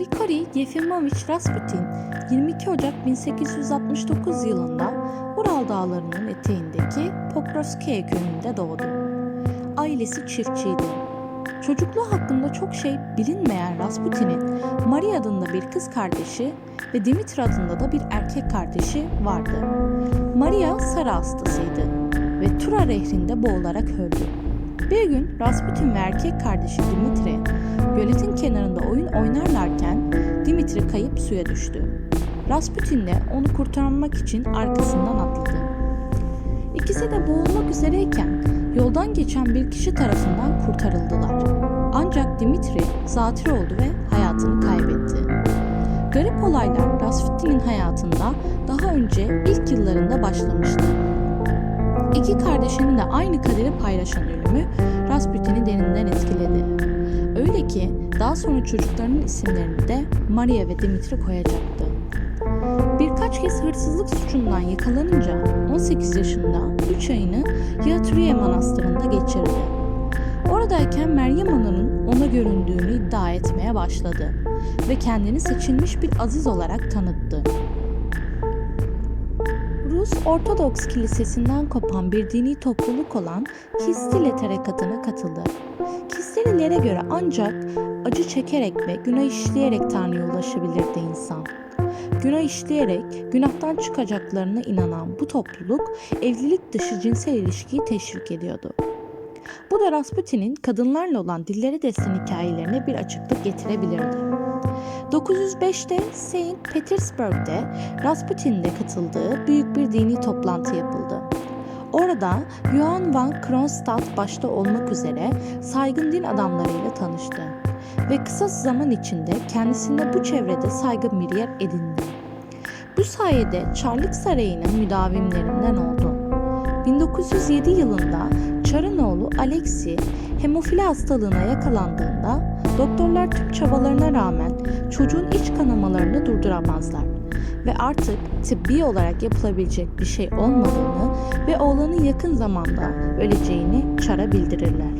Grigori Yefimovich Rasputin 22 Ocak 1869 yılında Ural Dağları'nın eteğindeki Pokrovskaya köyünde doğdu. Ailesi çiftçiydi. Çocukluğu hakkında çok şey bilinmeyen Rasputin'in Maria adında bir kız kardeşi ve Dimitri adında da bir erkek kardeşi vardı. Maria Sara hastasıydı ve Tura nehrinde boğularak öldü. Bir gün Rasputin ve erkek kardeşi Dimitri göletin kenarında oyun oynarlarken Dimitri kayıp suya düştü. Rasputin de onu kurtarmak için arkasından atladı. İkisi de boğulmak üzereyken yoldan geçen bir kişi tarafından kurtarıldılar. Ancak Dimitri zatürre oldu ve hayatını kaybetti. Garip olaylar Rasputin'in hayatında daha önce ilk yıllarında başlamıştı. İki kardeşinin de aynı kaderi paylaşan ölümü Rasputin'i derinden etkiledi. Öyle ki daha sonra çocuklarının isimlerini de Maria ve Dimitri koyacaktı. Birkaç kez hırsızlık suçundan yakalanınca 18 yaşında 3 ayını Yaturiye Manastırı'nda geçirdi. Oradayken Meryem Ana'nın ona göründüğünü iddia etmeye başladı ve kendini seçilmiş bir aziz olarak tanıttı. Rus Ortodoks Kilisesi'nden kopan bir dini topluluk olan Kistile Tarikatı'na katıldı. Kistililere göre ancak acı çekerek ve günah işleyerek Tanrı'ya ulaşabilirdi insan. Günah işleyerek günahtan çıkacaklarına inanan bu topluluk evlilik dışı cinsel ilişkiyi teşvik ediyordu. Bu da Rasputin'in kadınlarla olan dilleri destan hikayelerine bir açıklık getirebilirdi. 905'te Saint Petersburg'de Rasputin'de katıldığı büyük bir dini toplantı yapıldı. Orada Johann van Kronstadt başta olmak üzere saygın din adamlarıyla tanıştı ve kısa zaman içinde kendisine bu çevrede saygın bir yer edindi. Bu sayede Çarlık Sarayı'nın müdavimlerinden oldu. 1907 yılında Çar'ın oğlu Alexi hemofili hastalığına yakalandığında doktorlar tüm çabalarına rağmen çocuğun iç kanamalarını durduramazlar ve artık tıbbi olarak yapılabilecek bir şey olmadığını ve oğlanın yakın zamanda öleceğini Çar'a bildirirler.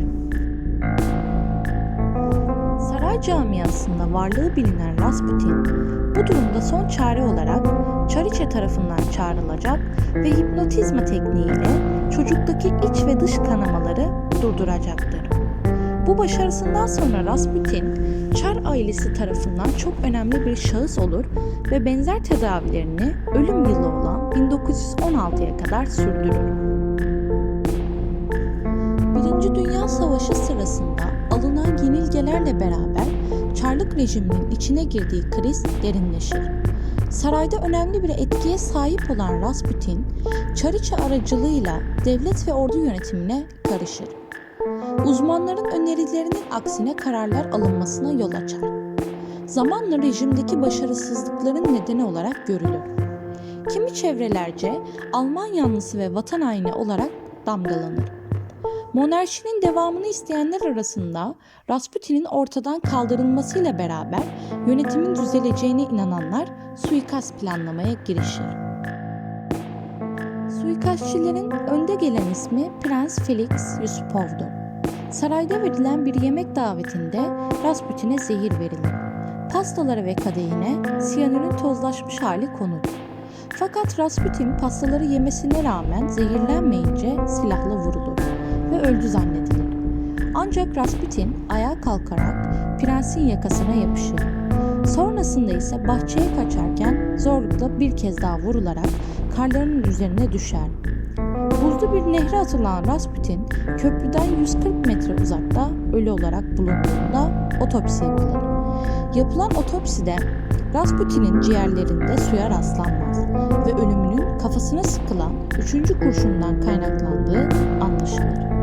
Saray camiasında varlığı bilinen Rasputin, bu durumda son çare olarak Çariçe tarafından çağrılacak ve hipnotizma tekniğiyle çocuktaki iç ve dış kanamaları durduracaktır. Bu başarısından sonra Rasputin, Çar ailesi tarafından çok önemli bir şahıs olur ve benzer tedavilerini ölüm yılı olan 1916'ya kadar sürdürür. Birinci Dünya Savaşı sırasında alınan yenilgelerle beraber Çarlık rejiminin içine girdiği kriz derinleşir. Sarayda önemli bir etkiye sahip olan Rasputin, Çariçe aracılığıyla devlet ve ordu yönetimine karışır. Uzmanların önerilerinin aksine kararlar alınmasına yol açar. Zamanla rejimdeki başarısızlıkların nedeni olarak görülür. Kimi çevrelerce Alman yanlısı ve vatan haini olarak damgalanır. Monarşinin devamını isteyenler arasında Rasputin'in ortadan kaldırılmasıyla beraber yönetimin düzeleceğine inananlar suikast planlamaya girişir. Suikastçilerin önde gelen ismi Prens Felix Yusupov'du. Sarayda verilen bir yemek davetinde Rasputin'e zehir verilir. Pastalara ve kadehine siyanürün tozlaşmış hali konur. Fakat Rasputin pastaları yemesine rağmen zehirlenmeyince silahla vurulur ve öldü zannedilir. Ancak Rasputin ayağa kalkarak prensin yakasına yapışır. Sonrasında ise bahçeye kaçarken zorlukla bir kez daha vurularak karlarının üzerine düşer. Buzlu bir nehre atılan Rasputin köprüden 140 metre uzakta ölü olarak bulunduğunda otopsi yapılır. Yapılan otopside Rasputin'in ciğerlerinde suya rastlanmaz ve ölümünün kafasına sıkılan 3. kurşundan kaynaklandığı anlaşılır.